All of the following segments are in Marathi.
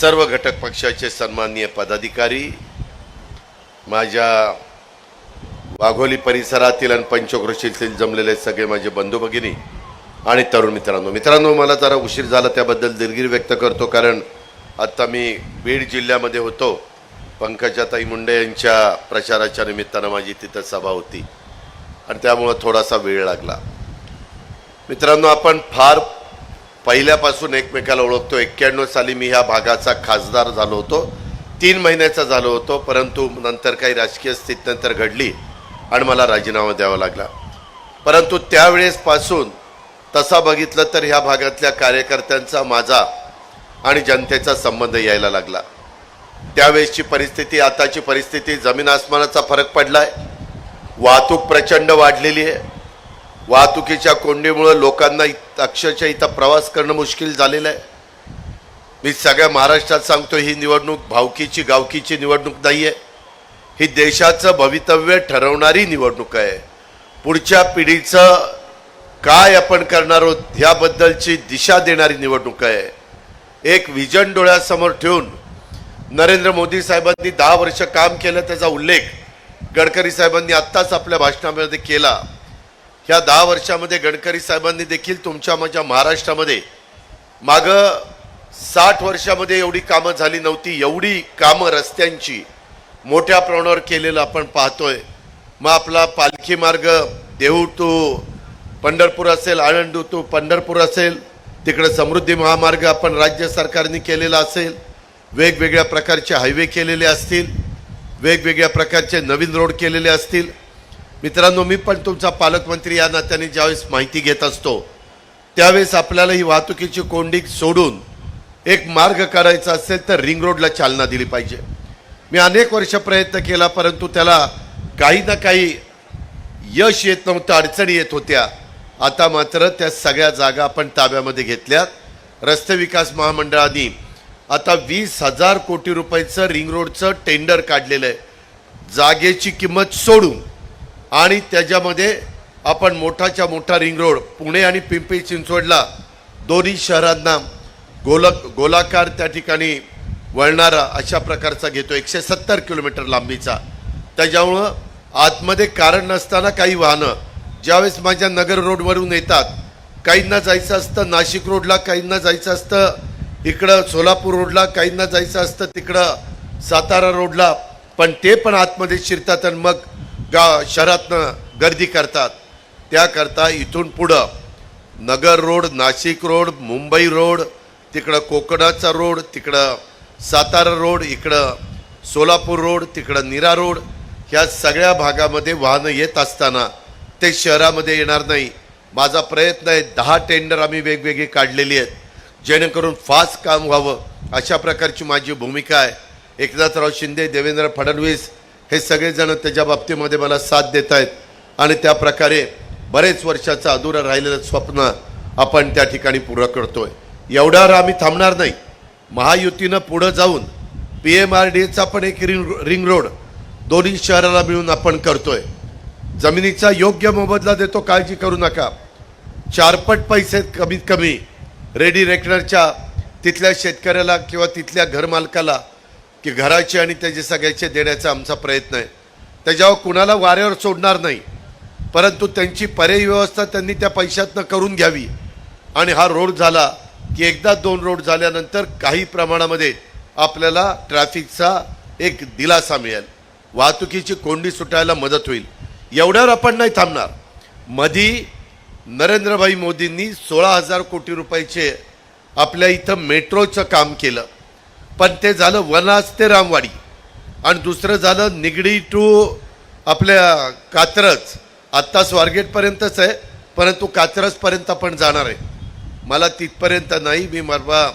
सर्व घटक पक्षाचे सन्माननीय पदाधिकारी माझ्या वाघोली परिसरातील आणि पंचक्रोशीतील जमलेले सगळे माझे बंधू भगिनी आणि तरुण मित्रांनो. मित्रांनो मला जरा उशीर झाला त्याबद्दल दिलगिरी व्यक्त करतो कारण आत्ता मी बीड जिल्ह्यामध्ये होतो. पंकजाताई मुंडे यांच्या प्रचाराच्या निमित्तानं माझी तिथं सभा होती. आणि त्यामुळं थोडासा वेळ लागला. मित्रांनो आपण फार पहिल्यापासून एकमेकाला ओळखतो. एक्क्याण्णव साली मी ह्या भागाचा खासदार झालो होतो. तीन महिन्याचा झालो होतो परंतु नंतर काही राजकीय स्थिती नंतर घडली आणि मला राजीनामा द्यावा लागला. परंतु त्यावेळेसपासून तसा बघितलं तर ह्या भागातल्या कार्यकर्त्यांचा माझा आणि जनतेचा संबंध यायला लागला. त्यावेळेसची परिस्थिती आताची परिस्थिती जमीन आसमानाचा फरक पडला आहे वाहतूक प्रचंड वाढलेली आहे. वाहतुकीच्या कोंडीमुळं लोकांना अक्षरशः इथं प्रवास करणं मुश्किल झालेलं आहे. मी सगळ्या महाराष्ट्रात सांगतो ही निवडणूक भावकीची गावकीची निवडणूक नाही आहे ही देशाचं भवितव्य ठरवणारी निवडणूक आहे. पुढच्या पिढीचं काय आपण करणार आहोत ह्याबद्दलची दिशा देणारी निवडणूक आहे. एक विजन डोळ्यासमोर ठेवून नरेंद्र मोदी साहेबांनी दहा वर्ष काम केलं त्याचा उल्लेख गडकरी साहेबांनी आत्ताच आपल्या भाषणामध्ये केला. ह्या दहा वर्षामध्ये गडकरी साहेबांनी देखील तुमच्या माझ्या महाराष्ट्रामध्ये मागं साठ वर्षामध्ये एवढी कामं झाली नव्हती एवढी कामं रस्त्यांची मोठ्या प्रमाणावर केलेलं आपण पाहतोय. मग आपला पालखी मार्ग देहू टू पंढरपूर असेल आळंदू टू पंढरपूर असेल तिकडे समृद्धी महामार्ग आपण राज्य सरकारने केलेला असेल वेगवेगळ्या प्रकारचे हायवे केलेले असतील वेगवेगळ्या प्रकारचे नवीन रोड केलेले असतील मित्रांनो मी पण तुमचा पालकमंत्री या नात्याने ज्यावेळेस माहिती घेत असतो त्यावेळेस आपल्याला ही वाहतुकीची कोंडी सोडून एक मार्ग करायचा असेल तर रिंग रोडला चालना दिली पाहिजे. मी अनेक वर्ष प्रयत्न केला परंतु त्याला काही ना काही यश येत नव्हतं अडचणी येत होत्या. आता मात्र त्या सगळ्या जागा आपण ताब्यामध्ये घेतल्यात. रस्ते विकास महामंडळाने आता वीस हजार कोटी रुपयाचं रिंग रोडचं टेंडर काढलेलं आहे. जागेची किंमत सोडून आणि त्याच्यामध्ये आपण मोठाच्या मोठा रिंग रोड पुणे आणि पिंपरी चिंचवडला दोन्ही शहरांना गोलक गोलाकार त्या ठिकाणी वळणारा अशा प्रकारचा घेतो. एकशे सत्तर किलोमीटर लांबीचा. त्याच्यामुळं आतमध्ये कारण नसताना काही वाहनं ज्यावेळेस माझ्या नगर रोडवरून येतात काहींना जायचं असतं नाशिक रोडला काहींना जायचं असतं इकडं सोलापूर रोडला काहींना जायचं असतं तिकडं सातारा रोडला पण ते पण आतमध्ये शिरतात आणि मग गा शहरातनं गर्दी करतात. त्याकरता इथून पुढं Nagar road Nashik road Mumbai road तिकडं कोकणाचा रोड तिकडं सातारा रोड इकडं सोलापूर रोड तिकडं निरा रोड ह्या सगळ्या भागामध्ये वाहनं येत असताना ते शहरामध्ये येणार नाही. माझा प्रयत्न आहे दहा टेंडर आम्ही वेगवेगळी काढलेली आहेत. जेणेकरून फास्ट काम व्हावं अशा प्रकारची माझी भूमिका आहे. एकनाथराव शिंदे देवेंद्र फडणवीस हे सगळेजण त्याच्या बाबतीमध्ये मला साथ देत आहेत आणि त्या प्रकारे बरेच वर्षाचं अधुरं राहिलेलं स्वप्न आपण त्या ठिकाणी पुरं करतोय. एवढ्यावर आम्ही थांबणार नाही. महायुतीनं पुढं जाऊन पी एम आर डी एचा पण एक रिंग रिंग रोड दोन्ही शहराला मिळून आपण करतोय. जमिनीचा योग्य मोबदला देतो काळजी करू नका. चारपट पैसे कमीत कमी रेडी रेकनरच्या तिथल्या शेतकऱ्याला किंवा तिथल्या घरमालकाला की घराचे आणि त्याचे सगळ्याचे देण्याचा आमचा प्रयत्न आहे. त्याच्यावर कुणाला वाऱ्यावर सोडणार नाही. परंतु त्यांची पर्यायी व्यवस्था त्यांनी त्या पैशातनं करून घ्यावी. आणि हा रोड झाला की एकदा दोन रोड झाल्यानंतर काही प्रमाणामध्ये आपल्याला ट्रॅफिकचा एक दिलासा मिळेल. वाहतुकीची कोंडी सुटायला मदत होईल. एवढ्यावर आपण नाही थांबणार. मधी नरेंद्रभाई मोदींनी सोळा हजार कोटी रुपयाचे आपल्या इथं मेट्रोचं काम केलं. पण ते झालं वनास ते रामवाडी. आणि दुसरं झालं निगडी टू आपल्या कात्रज. आत्ता स्वारगेटपर्यंतच आहे परंतु कात्रजपर्यंत आपण जाणार आहे. मला तिथपर्यंत नाही मी मरवा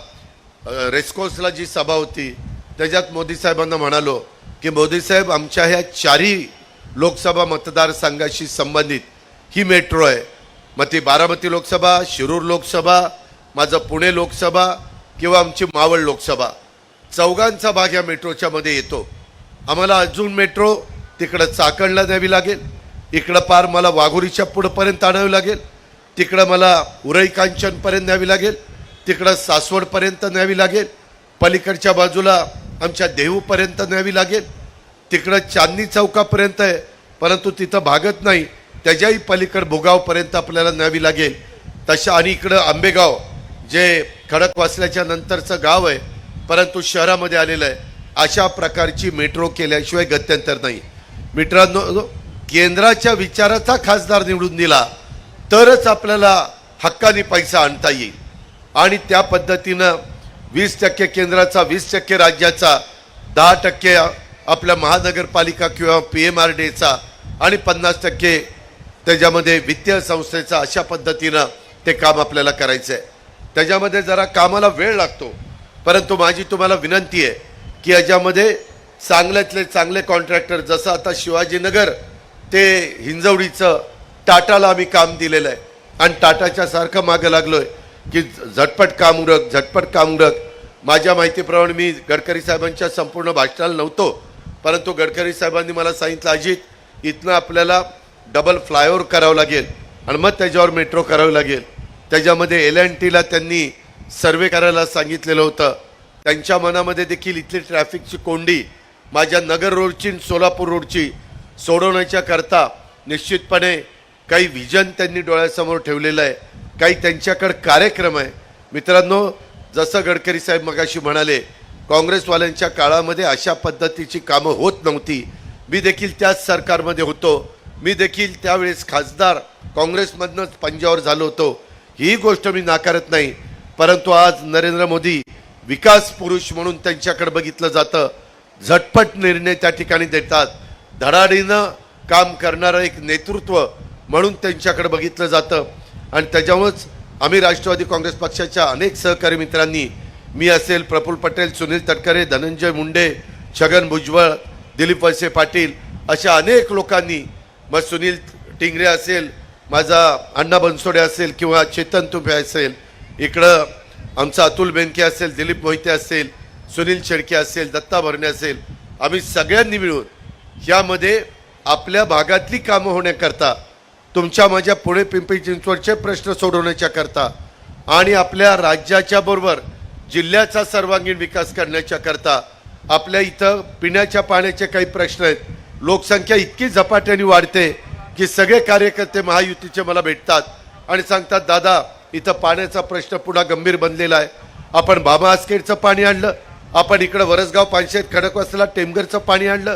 रेस्कोर्सला जी सभा होती त्याच्यात मोदी साहेबांना म्हणालो की मोदी साहेब आमच्या ह्या चारही लोकसभा मतदारसंघाशी संबंधित ही मेट्रो आहे. मग ती बारामती लोकसभा शिरूर लोकसभा माझं पुणे लोकसभा किंवा आमची मावळ लोकसभा. चौघांचा भाग या मेट्रोच्या मध्ये येतो. आम्हाला अजून मेट्रो तिकडं चाकणला द्यावी लागेल. इकडं पार मला वाघोरीच्या पुढपर्यंत आणावी लागेल. तिकडं मला उरई कांचनपर्यंत न्यावी लागेल. तिकडं सासवडपर्यंत न्यावी लागेल. पलीकडच्या बाजूला आमच्या देहूपर्यंत न्यावी लागेल. तिकडं चांदणी चौकापर्यंत आहे परंतु तिथं भागत नाही. त्याच्याही पलीकड भुगावपर्यंत आपल्याला न्यावी लागेल. तशा आणि इकडं आंबेगाव जे खडकवासल्याच्या नंतरचं गाव आहे परंतु शहरामध्ये आलेलं आहे. अशा प्रकारची मेट्रो केल्याशिवाय गत्यंतर नाही. मित्रांनो केंद्राच्या विचाराचा खासदार निवडून दिला तरच आपल्याला हक्काने पैसा आणता येईल. आणि त्या पद्धतीनं वीस टक्के केंद्राचा वीस टक्के राज्याचा दहा टक्के आपल्या महानगरपालिका किंवा पी एम आर डीचा आणि पन्नास टक्के त्याच्यामध्ये वित्तीय संस्थेचा अशा पद्धतीनं ते काम आपल्याला करायचं आहे त्याच्यामध्ये जरा कामाला वेळ लागतो. परंतु माझी तुम्हाला विनंती आहे की याच्यामध्ये चांगल्यातले चांगले कॉन्ट्रॅक्टर जसं आता शिवाजीनगर ते हिंजवडीचं टाटाला आम्ही काम दिलेलं आहे. आणि टाटाच्या सारखं मागं आहे की झटपट काम उरक झटपट काम उरक. माझ्या माहितीप्रमाणे मी गडकरी साहेबांच्या संपूर्ण भाषणाला नव्हतो परंतु गडकरी साहेबांनी मला सांगितलं अजित इथनं आपल्याला डबल फ्लायओव्हर करावं लागेल आणि मग त्याच्यावर मेट्रो करावी लागेल. त्याच्यामध्ये एल एन टीला त्यांनी सर्वे करायला सांगितलेलं होतं. त्यांच्या मनामध्ये देखील इथली ट्रॅफिकची कोंडी माझ्या नगर रोडची सोलापूर रोडची सोडवण्याच्या करता निश्चितपणे काही विजन त्यांनी डोळ्यासमोर ठेवलेलं आहे. काही त्यांच्याकडं कार्यक्रम आहे. मित्रांनो जसं गडकरी साहेब मगाशी म्हणाले काँग्रेसवाल्यांच्या काळामध्ये अशा पद्धतीची कामं होत नव्हती. मी देखील त्याच सरकारमध्ये होतो. मी देखील त्यावेळेस खासदार काँग्रेसमधनंच पंजावर झालो होतो. ही गोष्ट मी नाकारत नाही. परंतु आज नरेंद्र मोदी विकास पुरुष म्हणून त्यांच्याकडे बघितलं जातं. झटपट निर्णय त्या ठिकाणी देतात. धडाडीनं काम करणारं एक नेतृत्व म्हणून त्यांच्याकडे बघितलं जातं. आणि त्याच्यामुळंच आम्ही राष्ट्रवादी काँग्रेस पक्षाच्या अनेक सहकारी मित्रांनी मी असेल प्रफुल्ल पटेल सुनील तटकरे धनंजय मुंडे छगन भुजबळ दिलीप वळसे पाटील अशा अनेक लोकांनी मग सुनील टिंगरे असेल माझा अण्णा बनसोडे असेल किंवा चेतन तुपे असेल इकडं आमचा अतुल बेनके असेल दिलीप मोहिते असेल सुनील शेडके असेल दत्ता भरणे असेल आम्ही सगळ्यांनी मिळून यामध्ये आपल्या भागातली कामं होण्याकरता तुमच्या माझ्या पुणे पिंपरी चिंचवडचे प्रश्न सोडवण्याच्या करता आणि आपल्या राज्याच्या बरोबर जिल्ह्याचा सर्वांगीण विकास करण्याच्या करता आपल्या इथं पिण्याच्या पाण्याचे काही प्रश्न आहेत. लोकसंख्या इतकी झपाट्याने वाढते की सगळे कार्यकर्ते महायुतीचे मला भेटतात आणि सांगतात दादा इथं पाण्याचा प्रश्न पुन्हा गंभीर बनलेला आहे. आपण बाबा आसखेडचं पाणी आणलं आपण इकडं वरसगाव पानशेत खडकवासला टेमगरचं पाणी आणलं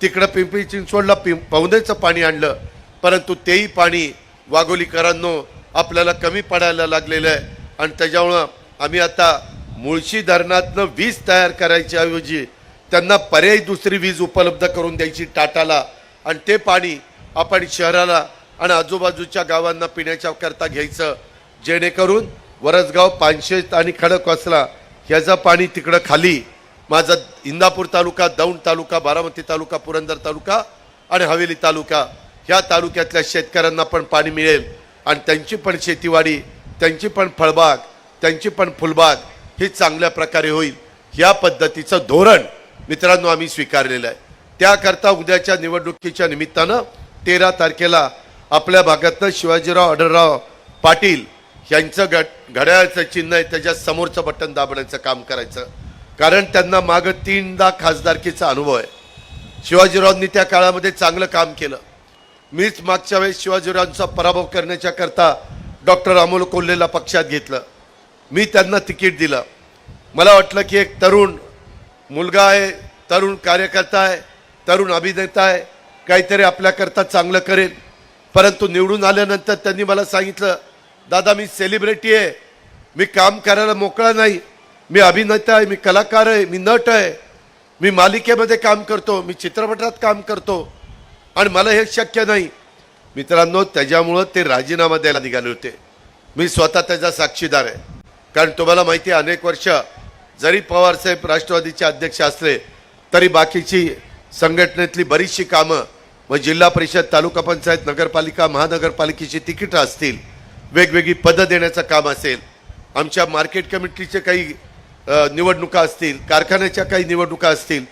तिकडं पिंपरी चिंचवडला पिं पवनेचं पाणी आणलं परंतु तेही पाणी वाघोलीकरांनो आपल्याला कमी पडायला लागलेलं आहे. आणि त्याच्यामुळं आम्ही आता मुळशी धरणातनं वीज तयार करायच्या ऐवजी त्यांना पर्यायी दुसरी वीज उपलब्ध करून द्यायची टाटाला. आणि ते पाणी आपण शहराला आणि आजूबाजूच्या गावांना पिण्याच्या करता घ्यायचं. जेणेकरून वरसगाव पानशेत आणि खडकवासला ह्याचं पाणी तिकडं खाली माझा इंदापूर तालुका दौंड तालुका बारामती तालुका पुरंदर तालुका आणि हवेली तालुका ह्या तालुक्यातल्या शेतकऱ्यांना पण पाणी मिळेल. आणि त्यांची पण शेतीवाडी त्यांची पण फळबाग त्यांची पण फुलबाग ही चांगल्या प्रकारे होईल. ह्या पद्धतीचं धोरण मित्रांनो आम्ही स्वीकारलेलं आहे. त्याकरता उद्याच्या निवडणुकीच्या निमित्तानं तेरा तारखेला आपल्या भागातनं शिवाजीराव आढळराव पाटील यांचं घड घड्याळाचं चिन्ह आहे त्याच्या समोरचं बटन दाबण्याचं काम करायचं. कारण त्यांना मागं तीनदा खासदारकीचा अनुभव आहे. शिवाजीरावांनी त्या काळामध्ये चांगलं काम केलं. मीच मागच्या वेळेस शिवाजीरावांचा पराभव करण्याच्या करता डॉक्टर अमोल कोल्हेला पक्षात घेतलं. मी त्यांना तिकीट दिलं. मला वाटलं की एक तरुण मुलगा आहे तरुण कार्यकर्ता आहे तरुण अभिनेता आहे काहीतरी आपल्याकरता चांगलं करेल. परंतु निवडून आल्यानंतर त्यांनी मला सांगितलं दादा मी सेलिब्रिटी आहे. मी काम करायला मोकळा नाही. मी अभिनेता आहे मी कलाकार आहे मी नट आहे. मी मालिकेमध्ये काम करतो मी चित्रपटात काम करतो. आणि मला हे शक्य नाही. मित्रांनो त्याच्यामुळं ते राजीनामा द्यायला निघाले होते. मी स्वतः त्याचा साक्षीदार आहे. कारण तुम्हाला माहिती आहे अनेक वर्ष जरी पवारसाहेब राष्ट्रवादीचे अध्यक्ष असले तरी बाकीची संघटनेतली बरीचशी कामं मग जिल्हा परिषद तालुका पंचायत नगरपालिका महानगरपालिकेची तिकीटं असतील. वेगवेगळी पदं देण्याचं काम असेल आमच्या मार्केट कमिटीचे काही निवडणुका असतील कारखान्याच्या काही निवडणुका असतील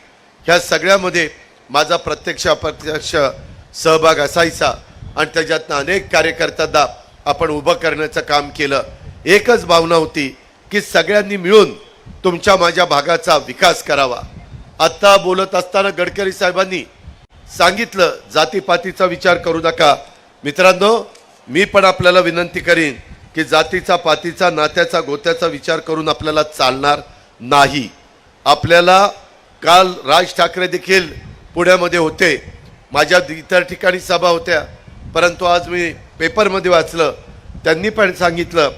ह्या सगळ्यामध्ये माझा प्रत्यक्ष अप्रत्यक्ष सहभाग असायचा आणि त्याच्यातनं अनेक कार्यकर्त्यांना आपण उभं करण्याचं काम केलं. एकच भावना होती की सगळ्यांनी मिळून तुमच्या माझ्या भागाचा विकास करावा. आत्ता बोलत असताना गडकरी साहेबांनी सांगितलं जातीपातीचा विचार करू नका. मित्रांनो मी पण आपल्याला विनंती करीन की जातीचा पातीचा नात्याचा गोत्याचा विचार करून आपल्याला चालणार नाही. आपल्याला काल राज ठाकरे देखील पुण्यामध्ये होते. माझ्या इतर ठिकाणी सभा होत्या. परंतु आज मी पेपरमध्ये वाचलं. त्यांनी पण सांगितलं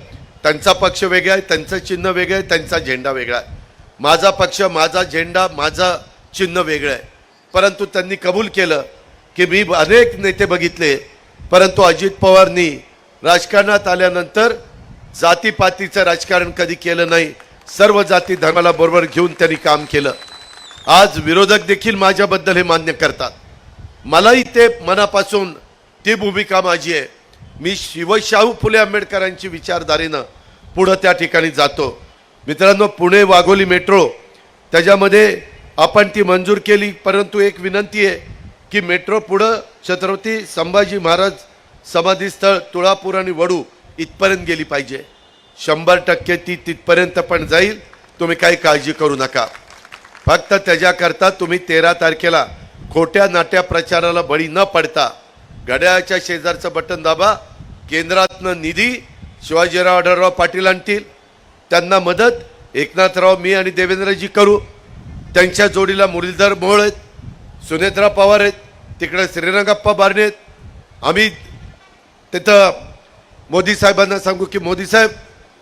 त्यांचा पक्ष वेगळा आहे त्यांचं चिन्ह वेगळं आहे त्यांचा झेंडा वेगळा आहे. माझा पक्ष माझा झेंडा माझा चिन्ह वेगळं आहे. परंतु त्यांनी कबूल केलं की मी अनेक नेते बघितले. परंतु अजित पवारनी राजकारणात आल्यानंतर जातीपातीचं राजकारण कधी केलं नाही सर्व जाती धर्माला बरोबर घेऊन त्यांनी काम केलं. आज विरोधक देखील माझ्याबद्दल हे मान्य करतात. मलाही ते मनापासून ती भूमिका माझी आहे. मी शिवशाहू फुले आंबेडकरांची विचारधारेनं पुढं त्या ठिकाणी जातो. मित्रांनो पुणे वाघोली मेट्रो त्याच्यामध्ये आपण ती मंजूर केली परंतु एक विनंती आहे की मेट्रो पुढं छत्रपती संभाजी महाराज समाधीस्थळ तुळापूर आणि वडू इथपर्यंत गेली पाहिजे. शंभर टक्के ती तिथपर्यंत पण जाईल. तुम्ही काही काळजी करू नका. फक्त त्याच्याकरता तुम्ही तेरा तारखेला खोट्या नाट्या प्रचाराला बळी न पडता घड्याळाच्या शेजारचं बटन दाबा. केंद्रातनं निधी शिवाजीराव आढळराव पाटील आणतील. त्यांना मदत एकनाथराव मी आणि देवेंद्रजी करू. त्यांच्या जोडीला मुरलीधर मोळ आहेत सुनेत्रा पवार आहेत तिकडे श्रीरंगप्पा बारणे. आम्ही तिथं मोदी साहेबांना सांगू की मोदी साहेब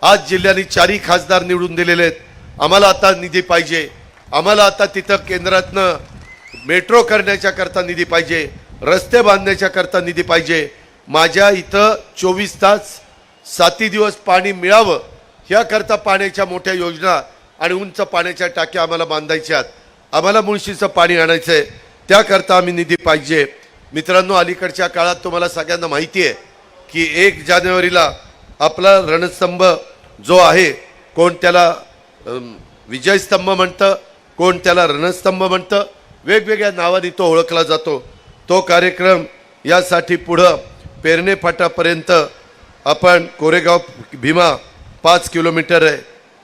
आज जिल्ह्याने चारही खासदार निवडून दिलेले आहेत. आम्हाला आता निधी पाहिजे. आम्हाला आता तिथं केंद्रातनं मेट्रो करण्याच्याकरता निधी पाहिजे. रस्ते बांधण्याच्याकरता निधी पाहिजे. माझ्या इथं चोवीस तास साती दिवस पाणी मिळावं ह्याकरता पाण्याच्या मोठ्या योजना आणि उंच पाण्याच्या टाक्या आम्हाला बांधायच्यात आम्हाला मुळशीचं पाणी आणायचं आहे त्याकरता आम्ही निधी पाहिजे. मित्रांनो अलीकडच्या काळात तुम्हाला सगळ्यांना माहिती आहे की एक जानेवारीला आपला रणस्तंभ जो आहे कोण त्याला विजयस्तंभ म्हणतं कोण त्याला रणस्तंभ म्हणतं वेगवेगळ्या नावाने तो ओळखला जातो. तो कार्यक्रम यासाठी पुढं पेरणे फाटापर्यंत आपण कोरेगाव भीमा पाच किलोमीटर आहे.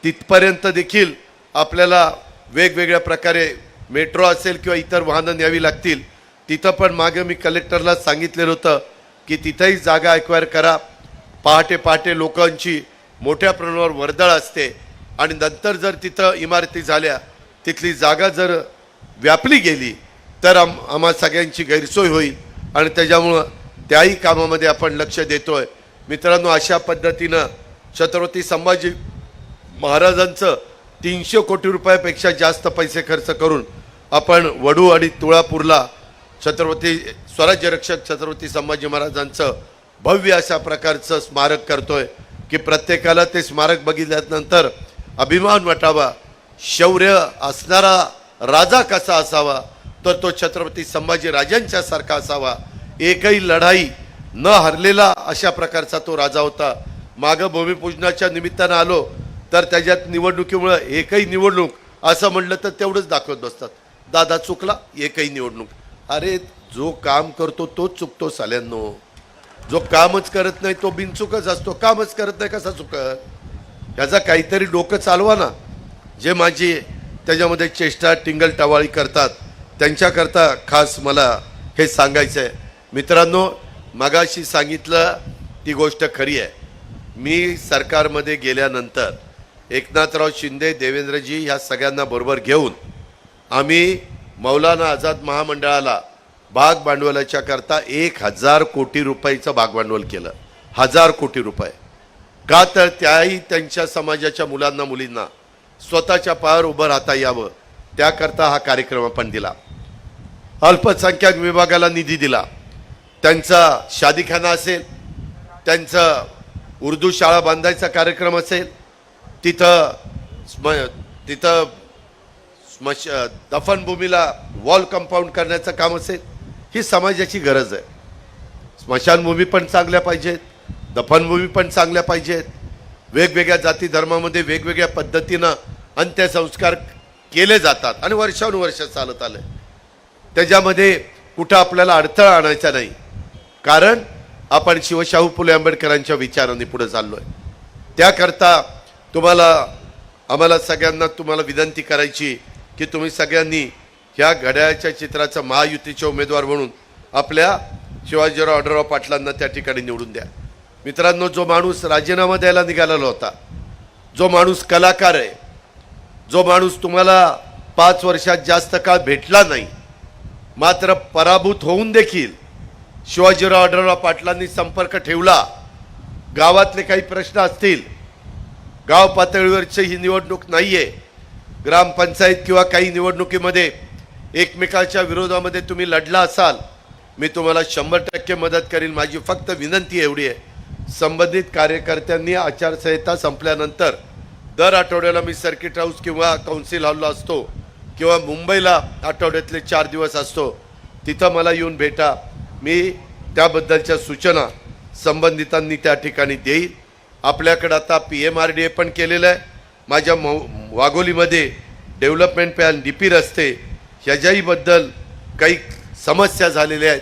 तिथपर्यंत देखील आपल्याला वेगवेगळ्या प्रकारे मेट्रो असेल किंवा इतर वाहनं न्यावी लागतील तिथं पण मागे मी कलेक्टरला सांगितलेलं होतं की तिथंही जागा एक्वायर करा. पहाटे पहाटे लोकांची मोठ्या प्रमाणावर वर्दळ असते. आणि नंतर जर तिथं इमारती झाल्या तिथली जागा जर व्यापली गेली तर आम आम्हा सगळ्यांची गैरसोय होईल. आणि त्याच्यामुळं त्याही कामामध्ये आपण लक्ष देतो आहे मित्रांनो अशा पद्धतीनं छत्रपती संभाजी महाराजांचं तीनशे कोटी रुपयापेक्षा जास्त पैसे खर्च करून आपण वडू आणि तुळापूरला छत्रपती स्वराज्य रक्षक छत्रपती संभाजी महाराजांचं भव्य अशा प्रकारचं स्मारक करतोय की प्रत्येकाला ते स्मारक बघितल्यानंतर अभिमान वाटावा. शौर्य असणारा राजा कसा असावा तर तो छत्रपती संभाजी राजांच्या सारखा असावा. एकही लढाई न हरलेला अशा प्रकारचा तो राजा होता. मागं भूमिपूजनाच्या निमित्तानं आलो तर त्याच्यात निवडणुकीमुळं एकही निवडणूक असं म्हणलं तर तेवढंच दाखवत बसतात. दादा चुकला एकही निवडणूक. अरे जो काम करतो तोच चुकतो साल्यांनो. जो कामच करत नाही तो बिनचुकच असतो. कामच करत नाही कसा चुकत? याचा काहीतरी डोकं चालवा ना. जे माझी त्याच्यामध्ये चेष्टा टिंगल टवाळी करतात त्यांच्याकरता खास मला हे सांगायचं आहे मित्रांनो मगाशी सांगितलं ती गोष्ट खरी आहे. मी सरकारमध्ये गेल्यानंतर एकनाथराव शिंदे देवेंद्रजी ह्या सगळ्यांना बरोबर घेऊन आम्ही मौलाना आझाद महामंडळाला भाग भांडवलाच्या करता एक हजार कोटी रुपयाचं भाग भांडवल केलं. हजार कोटी रुपये. का तर त्याही त्यांच्या समाजाच्या मुलांना मुलींना स्वतःच्या पायावर उभं राहता यावं त्याकरता हा कार्यक्रम आपण दिला. अल्पसंख्याक विभागाला निधी दिला. त्यांचा शादीखाना असेल त्यांचं उर्दू शाळा बांधायचा कार्यक्रम असेल तिथं स्म तिथं स्मश दफनभूमीला वॉल कंपाऊंड करण्याचं काम असेल ही समाजाची गरज आहे. स्मशानभूमी पण चांगल्या पाहिजेत दफनभूमी पण चांगल्या पाहिजेत. वेगवेगळ्या जाती धर्मामध्ये वेगवेगळ्या पद्धतीनं अंत्यसंस्कार केले जातात आणि वर्षानुवर्ष चालत आलं त्याच्यामध्ये कुठं आपल्याला अडथळा आणायचा नाही. कारण आपण शिवशाहू फुले आंबेडकरांच्या विचारांनी पुढे आहे त्याकरता तुम्हाला आम्हाला सगळ्यांना तुम्हाला विनंती करायची की तुम्ही सगळ्यांनी ह्या घड्याळच्या चित्राचा महायुतीचे उमेदवार म्हणून आपल्या शिवाजीराव आढळराव पाटलांना त्या ठिकाणी निवडून द्या. मित्रांनो जो माणूस राजीनामा द्यायला निघालेला होता जो माणूस कलाकार आहे जो माणूस तुम्हाला पाच वर्षात जास्त काळ भेटला नाही मात्र पराभूत होऊन देखील शिवाजीराव आढळराव पाटलांनी संपर्क ठेवला गावातले काही प्रश्न असतील गाव पातळीवरची ही निवडणूक नाही आहे ग्रामपंचायत किंवा काही निवडणुकीमध्ये एकमेकाच्या विरोधामध्ये तुम्ही लढला असाल मी तुम्हाला शंभर टक्के मदत करीन. माझी फक्त विनंती एवढी आहे. संबंधित कार्यकर्त्यांनी आचारसंहिता संपल्यानंतर दर आठवड्याला मी सर्किट हाऊस किंवा काउन्सिल हॉलला असतो किंवा मुंबईला आठवड्यातले चार दिवस असतो. तिथं मला येऊन भेटा. मी त्याबद्दलच्या सूचना संबंधितांनी त्या ठिकाणी देईल आपल्याकडं आता P M R D A पण केलेलं आहे. माझ्या मौ वाघोलीमध्ये डेव्हलपमेंट प्लॅन डी पी रस्ते ह्याच्याहीबद्दल काही समस्या झालेल्या आहेत.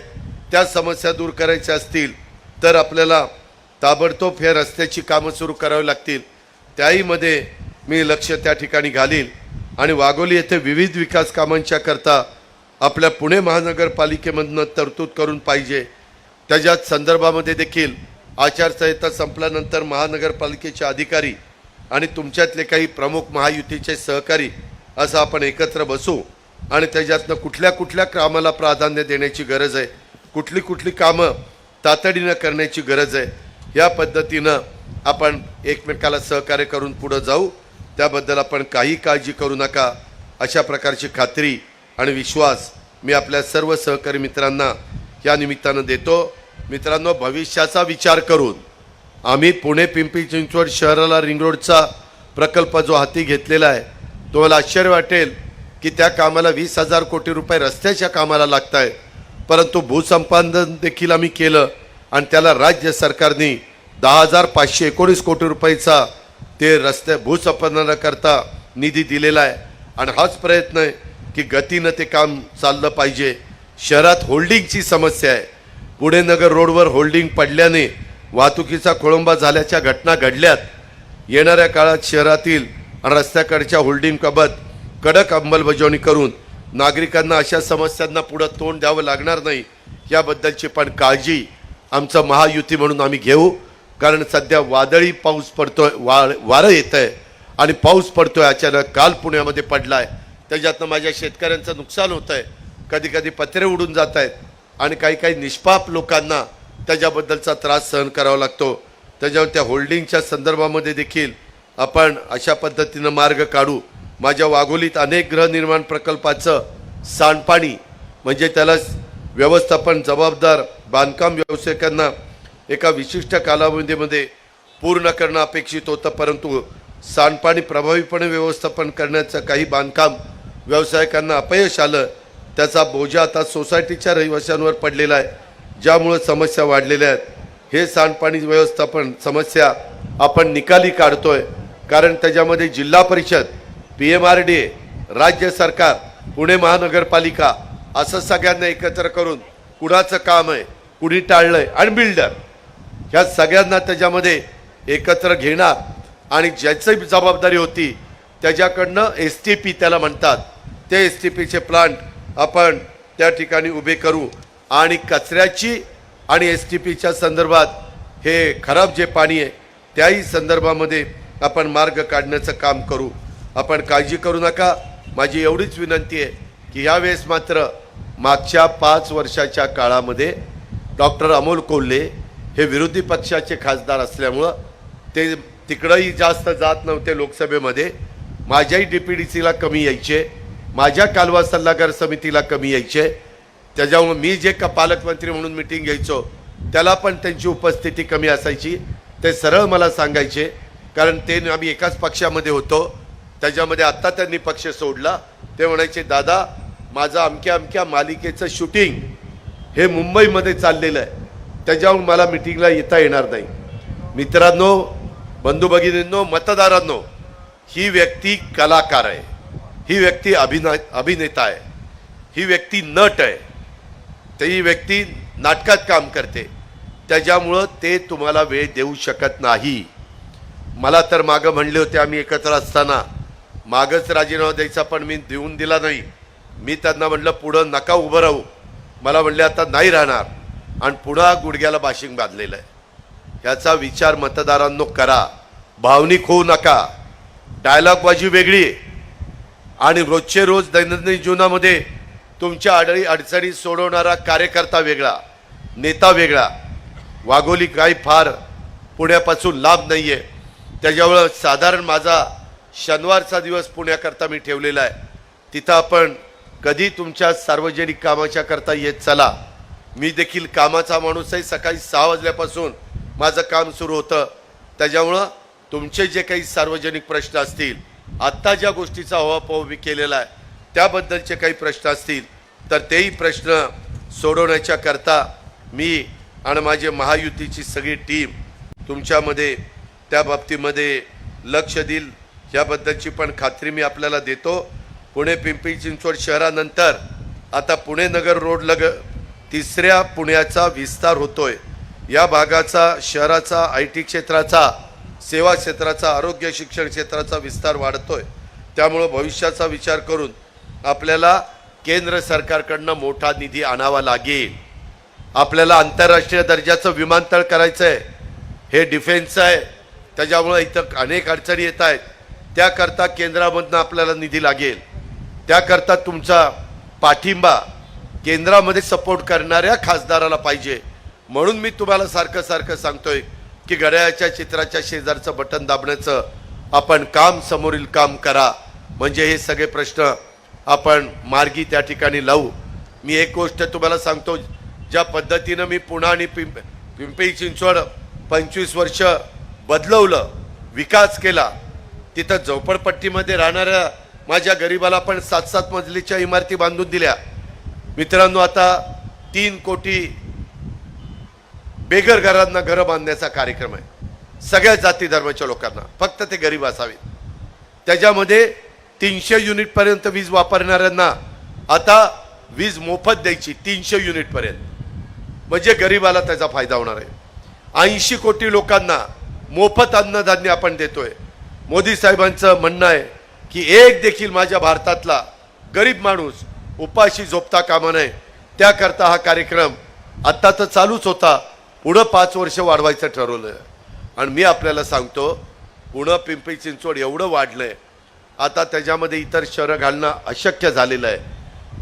त्या समस्या दूर करायच्या असतील तर आपल्याला ताबडतोब हे रस्त्याची कामं सुरू करावी लागतील. त्याहीमध्ये मी लक्ष त्या ठिकाणी घालील आणि वाघोली येथे विविध विकास कामांच्या करता आपल्या पुणे महानगरपालिकेमधनं तरतूद करून पाहिजे. त्याच्याच संदर्भामध्ये देखील आचारसंहिता संपल्यानंतर महानगरपालिकेचे अधिकारी आणि तुमच्यातले काही प्रमुख महायुतीचे सहकारी असं आपण एकत्र बसू आणि त्याच्यातनं कुठल्या कुठल्या कामाला प्राधान्य देण्याची गरज आहे कुठली कुठली कामं तातडीनं करण्याची गरज आहे या पद्धतीनं आपण एकमेकाला सहकार्य करून पुढं जाऊ. त्याबद्दल आपण काही काळजी करू नका. अशा प्रकारची खात्री आणि विश्वास मी आपल्या सर्व सहकारी मित्रांना या निमित्तानं देतो. मित्रांनो भविष्याचा विचार करून आम्ही पुणे पिंपरी चिंचवड शहराला रिंग रोडचा प्रकल्प जो हाती घेतलेला आहे तुम्हाला आश्चर्य वाटेल की त्या कामाला वीस हजार कोटी रुपये रस्त्याच्या कामाला लागत आहेत परंतु भूसंपादन देखील आम्ही केलं आणि त्याला राज्य सरकारने दहा हजार पाचशे एकोणीस कोटी रुपयाचा ते रस्ते भूसंपादनाकरता निधी दिलेला आहे. आणि हाच प्रयत्न आहे की गतीनं ते काम चाललं पाहिजे. शहरात होल्डिंगची समस्या आहे. पुणे नगर रोडवर होल्डिंग पडल्याने वाहतुकीचा खोळंबा झाल्याच्या घटना घडल्यात. येणाऱ्या काळात शहरातील रस्त्याकडच्या होल्डिंगबाबत कडक अंमलबजावणी करून नागरिकांना अशा समस्यांना पुढं तोंड द्यावं लागणार नाही याबद्दलची पण काळजी आमचं महायुती म्हणून आम्ही घेऊ. कारण सध्या वादळी पाऊस पडतोय वा वारं येत आहे आणि पाऊस पडतोय अचानक काल पुण्यामध्ये पडला आहे त्याच्यातनं माझ्या शेतकऱ्यांचं नुकसान होत आहे कधी कधी पत्रे उडून जात आहेत आणि काही काही निष्पाप लोकांना त्याच्याबद्दलचा त्रास सहन करावा लागतो. त्याच्यावर त्या होल्डिंगच्या संदर्भामध्ये देखील आपण अशा पद्धतीनं मार्ग काढू. माझ्या वाघोलीत अनेक गृहनिर्माण प्रकल्पाचं सांडपाणी म्हणजे त्याला व्यवस्थापन जबाबदार बांधकाम व्यावसायिकांना एका विशिष्ट कालावधीमध्ये पूर्ण करणं अपेक्षित होतं परंतु सांडपाणी प्रभावीपणे व्यवस्थापन करण्याचं काही बांधकाम व्यावसायिकांना अपयश आलं त्याचा बोजा आता सोसायटीच्या रहिवाशांवर पडलेला आहे ज्यामुळं समस्या वाढलेल्या आहेत. हे सांडपाणी व्यवस्थापन समस्या आपण निकाली काढतोय कारण त्याच्यामध्ये जिल्हा परिषद P M R D A राज्य सरकार पुणे महानगरपालिका असं सगळ्यांना एकत्र करून कुणाचं काम आहे कुणी टाळलंय आणि बिल्डर ह्या सगळ्यांना त्याच्यामध्ये एकत्र घेणार. आणि ज्याची जबाबदारी होती त्याच्याकडनं एस टी पी त्याला म्हणतात. ते एस टी पीचे प्लांट आपण त्या ठिकाणी उभे करू आणि कचऱ्याची आणि एस टी पीच्या संदर्भात हे खराब जे पाणी आहे त्याही संदर्भामध्ये आपण मार्ग काढण्याचं काम करू. आपण काळजी करू नका. माझी एवढीच विनंती आहे की यावेळेस मात्र मागच्या पाच वर्षाच्या काळामध्ये डॉक्टर अमोल कोल्हे हे विरोधी पक्षाचे खासदार असल्यामुळं ते तिकडंही जास्त जात नव्हते लोकसभेमध्ये. माझ्याही डी पी डी सीला कमी यायचे. माझ्या कालवा सल्लागार समितीला कमी यायचे. त्याच्यामुळं मी जे का पालकमंत्री म्हणून मिटिंग घ्यायचो त्याला पण त्यांची उपस्थिती कमी असायची. ते सरळ मला सांगायचे कारण ते आम्ही एकाच पक्षामध्ये होतो. त्याच्यामध्ये आत्ता त्यांनी पक्ष सोडला. ते म्हणायचे दादा माझं अमक्या अमक्या मालिकेचं शूटिंग हे मुंबईमध्ये चाललेलं आहे. त्याच्याहून मला मिटिंगला येता येणार नाही. मित्रांनो बंधू भगिनींनो मतदारांनो ही व्यक्ती कलाकार आहे. ही व्यक्ती अभिनय अभिनेता आहे. ही व्यक्ती नट आहे. ती व्यक्ती नाटकात काम करते. त्याच्यामुळं ते तुम्हाला वेळ देऊ शकत नाही. मला तर मागं म्हणले होते आम्ही एकत्र असताना मागंच राजीनामा द्यायचा पण मी देऊन दिला नाही. मी त्यांना म्हटलं पुढं नका उभं राहू. मला म्हणले आता नाही राहणार. आणि पुन्हा गुडघ्याला बाशिंग बांधलेलं आहे. ह्याचा विचार मतदारांनो करा. भावनिक होऊ नका. डायलॉगबाजी वेगळी आहे. आणि रोजचे रोज दैनंदिन जीवनामध्ये तुमच्या अडळी अडचणी सोडवणारा कार्यकर्ता वेगळा नेता वेगळा. वाघोली काही फार पुण्यापासून लाभ नाही आहे त्याच्यामुळं साधारण माझा शनिवारचा दिवस पुण्याकरता मी ठेवलेला आहे. तिथं आपण कधी तुमच्या सार्वजनिक कामाच्या करता येत चला. मी देखील कामाचा माणूस आहे सकाळी सहा वाजल्यापासून माझं काम सुरू होतं. त्याच्यामुळं तुमचे जे काही सार्वजनिक प्रश्न असतील आत्ता ज्या गोष्टीचा हवापहाव मी केलेला आहे त्याबद्दलचे काही प्रश्न असतील तर तेही प्रश्न सोडवण्याच्या करता मी आणि माझे महायुतीची सगळी टीम तुमच्यामध्ये त्या बाबतीमध्ये लक्ष देईल. याबद्दलची पण खात्री मी आपल्याला देतो. पुणे पिंपरी चिंचवड शहरानंतर आता पुणे नगर रोड लग तिसऱ्या पुण्याचा विस्तार होतोय. या भागाचा शहराचा आय टी क्षेत्राचा सेवा क्षेत्राचा आरोग्य शिक्षण क्षेत्राचा विस्तार वाढतोय. त्यामुळं भविष्याचा विचार करून आपल्याला केंद्र सरकारकडनं मोठा निधी आणावा लागेल. आपल्याला आंतरराष्ट्रीय दर्जाचं विमानतळ करायचं आहे हे डिफेन्सचं आहे. त्याच्यामुळं इथं अनेक अडचणी येत आहेत. त्याकरता केंद्रामधनं आपल्याला निधी लागेल. त्याकरता तुमचा पाठिंबा केंद्रामध्ये सपोर्ट करणाऱ्या खासदाराला पाहिजे. म्हणून मी तुम्हाला सारखं सारखं सांगतोय की घड्याळाच्या चित्राच्या शेजारचं बटन दाबण्याचं आपण काम समोरील काम करा. म्हणजे हे सगळे प्रश्न आपण मार्गी त्या ठिकाणी लावू. मी एक गोष्ट तुम्हाला सांगतो ज्या पद्धतीनं मी पुणा आणि पिंप पिंपरी चिंचवड पंचवीस वर्ष बदलवलं विकास केला तिथं झोपडपट्टीमध्ये राहणाऱ्या माझ्या गरिबाला पण सात सात मजलीच्या इमारती बांधून दिल्या. मित्रांनो आता तीन कोटी बेघर घरांना घरं बांधण्याचा कार्यक्रम आहे. सगळ्या जाती धर्माच्या लोकांना फक्त ते गरीब असावेत. त्याच्यामध्ये तीनशे युनिटपर्यंत वीज वापरणाऱ्यांना आता वीज मोफत द्यायची तीनशे युनिटपर्यंत. म्हणजे गरिबाला त्याचा फायदा होणार आहे. ऐंशी कोटी लोकांना मोफत अन्नधान्य आपण देतोय. मोदी साहेबांचं म्हणणं आहे की एक देखील माझ्या भारतातला गरीब माणूस उपाशी झोपता कामा नये. त्याकरता हा कार्यक्रम आत्ता तर चालूच होता. पुढं पाच वर्ष वाढवायचं ठरवलं आणि मी आपल्याला सांगतो पुणं पिंपरी चिंचवड एवढं वाढलं आहे आता त्याच्यामध्ये इतर शहरं घालणं अशक्य झालेलं आहे.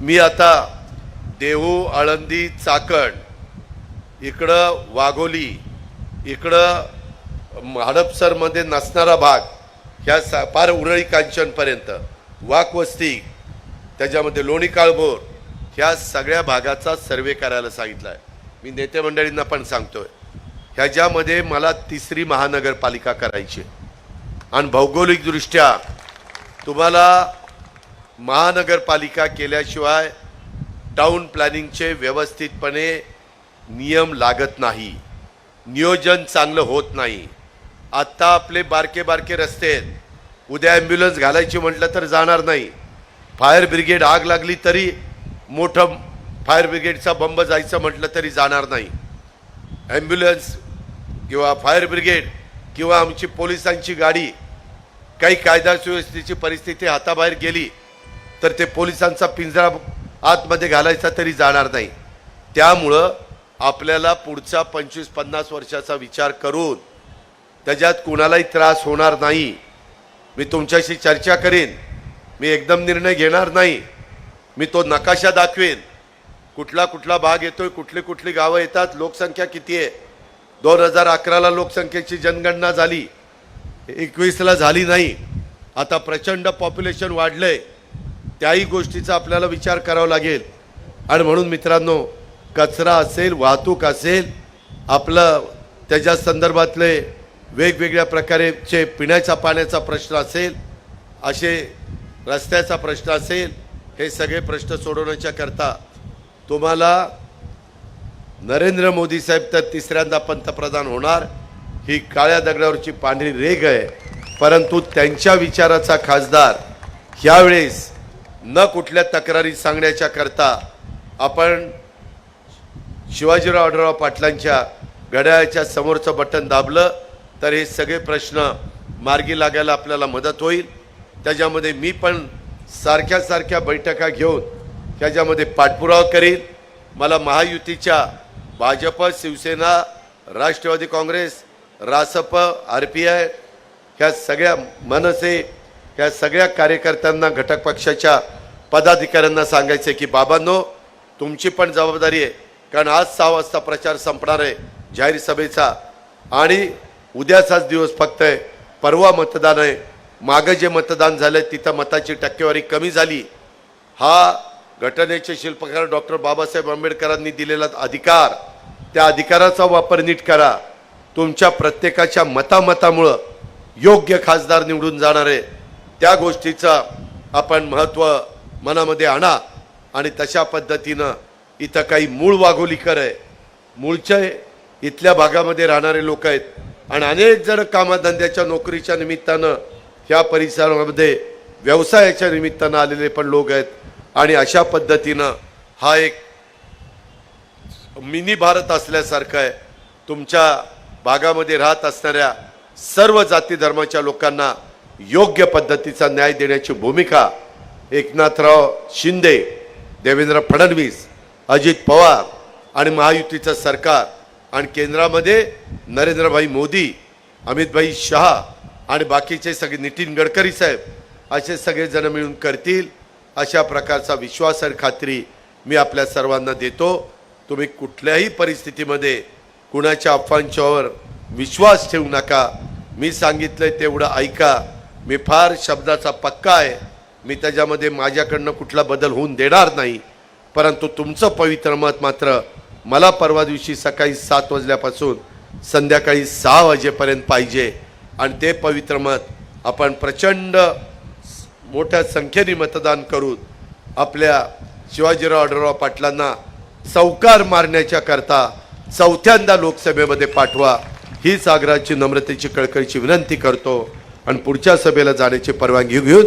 मी आता देहू आळंदी चाकण इकडं वाघोली इकडं हडपसरमध्ये नसणारा भाग ह्या सा पार उरळी कांचनपर्यंत वाकवस्ती त्याच्यामध्ये लोणी काळभोर ह्या सगळ्या भागाचा सर्वे करायला सांगितला आहे मी नेते मंडळींना पण सांगतोय ह्याच्यामध्ये मला तिसरी महानगरपालिका करायची आणि भौगोलिकदृष्ट्या तुम्हाला महानगरपालिका केल्याशिवाय टाऊन प्लॅनिंगचे व्यवस्थितपणे नियम लागत नाही. नियोजन चांगलं होत नाही. आत्ता आपले बारके बारके रस्ते आहेत. उद्या ॲम्ब्युलन्स घालायची म्हटलं तर जाणार नाही. फायर ब्रिगेड आग लागली तरी मोठं फायर ब्रिगेडचा बंब जायचं म्हटलं तरी जाणार नाही. ॲम्ब्युलन्स किंवा फायर ब्रिगेड किंवा आमची पोलिसांची गाडी काही कायदा सुव्यवस्थेची परिस्थिती हाताबाहेर गेली तर ते पोलिसांचा पिंजरा आतमध्ये घालायचा तरी जाणार नाही. त्यामुळं आपल्याला पुढचा पंचवीस पन्नास वर्षाचा विचार करून त्याच्यात कुणालाही त्रास होणार नाही. मी तुमच्याशी चर्चा करेन. मी एकदम निर्णय घेणार नाही. मी तो नकाशा दाखवेन. कुठला कुठला भाग येतोय कुठली कुठली गावं येतात लोकसंख्या किती आहे? दोन हजार अकराला लोकसंख्येची जनगणना झाली. एकवीसला झाली नाही. आता प्रचंड पॉप्युलेशन वाढलंय. त्याही गोष्टीचा आपल्याला विचार करावा लागेल. आणि म्हणून मित्रांनो कचरा असेल वाहतूक असेल आपलं त्याच्या संदर्भातले वेगवेगळ्या प्रकारेचे पिण्याच्या पाण्याचा प्रश्न असेल असे रस्त्याचा प्रश्न असेल हे सगळे प्रश्न सोडवण्याच्या करता तुम्हाला नरेंद्र मोदी साहेब तर तिसऱ्यांदा पंतप्रधान होणार. ही काळ्या दगडावरची पांढरी रेग आहे. परंतु त्यांच्या विचाराचा खासदार ह्यावेळेस न कुठल्या तक्रारी सांगण्याच्या करता आपण शिवाजीराव आढळराव पाटलांच्या घड्याळाच्या समोरचं बटन दाबलं तर हे सगळे प्रश्न मार्गी लागायला आपल्याला मदत होईल. त्याच्यामध्ये मी पण सारख्या सारख्या बैठका घेऊन त्याच्यामध्ये पाठपुरावा करील. मला महायुतीच्या Bhajap Shivsena Rashtrawadi Congress Rasap R P I ह्या सगळ्या मनसे ह्या सगळ्या कार्यकर्त्यांना घटक पक्षाच्या पदाधिकाऱ्यांना सांगायचं की बाबांनो तुमची पण जबाबदारी आहे. कारण आज सहा वाजता प्रचार संपणार आहे जाहीर सभेचा. आणि उद्याचाच दिवस फक्त आहे. परवा मतदान आहे. मागं जे मतदान झालं तिथं मताची टक्केवारी कमी झाली. हा घटनेचे शिल्पकार डॉक्टर बाबासाहेब आंबेडकरांनी दिलेला अधिकार त्या अधिकाराचा वापर नीट करा. तुमच्या प्रत्येकाच्या मतामतामुळं योग्य खासदार निवडून जाणार आहे त्या गोष्टीचं आपण महत्त्व मनामध्ये आणा आणि तशा पद्धतीनं इथं काही मूळ वाघोलीकर आहे. मूळचे इथल्या भागामध्ये राहणारे लोक आहेत आणि अनेक जण कामाधंद्याच्या नोकरीच्या निमित्तानं ह्या परिसरामध्ये व्यवसायाच्या निमित्तानं आलेले पण लोक आहेत. आणि अशा पद्धतीनं हा एक मिनी भारत असल्यासारखं आहे. तुमच्या भागामध्ये राहत असणाऱ्या सर्व जाती धर्माच्या लोकांना योग्य पद्धतीचा न्याय देण्याची भूमिका एकनाथराव शिंदे देवेंद्र फडणवीस अजित पवार आणि महायुतीचं सरकार आणि केंद्रामध्ये नरेंद्रभाई मोदी अमितभाई शहा आणि बाकीचे सगळे नितीन गडकरी साहेब असे सगळेजण मिळून करतील. अशा प्रकारचा विश्वास आणि खात्री मी आपल्या सर्वांना देतो. तुम्ही कुठल्याही परिस्थितीमध्ये कुणाच्या अफवांच्यावर विश्वास ठेवू नका. मी सांगितलं तेवढं ऐका. मी फार शब्दाचा पक्का आहे. मी त्याच्यामध्ये माझ्याकडनं कुठला बदल होऊन देणार नाही. परंतु तुमचं पवित्र मत मात्र मला परवा दिवशी सकाळी सात वाजल्यापासून संध्याकाळी सहा वाजेपर्यंत पाहिजे. आणि ते पवित्र मत आपण प्रचंड मोठ्या संख्येने मतदान करून आपल्या शिवाजीराव आढळराव पाटलांना चौकार मारण्याच्या करता चौथ्यांदा लोकसभेमध्ये पाठवा ही सागराची नम्रतेची कळकळीची विनंती करतो. आणि पुढच्या सभेला जाण्याची परवानगी घेऊन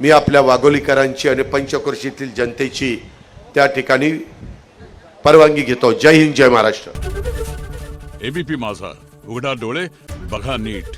मी आपल्या वाघोलीकरांची आणि पंचक्रोशीतील जनतेची त्या ठिकाणी परवानगी घेतो. जय हिंद जय महाराष्ट्र. एबीपी माझा. उघडा डोळे बघा नीट.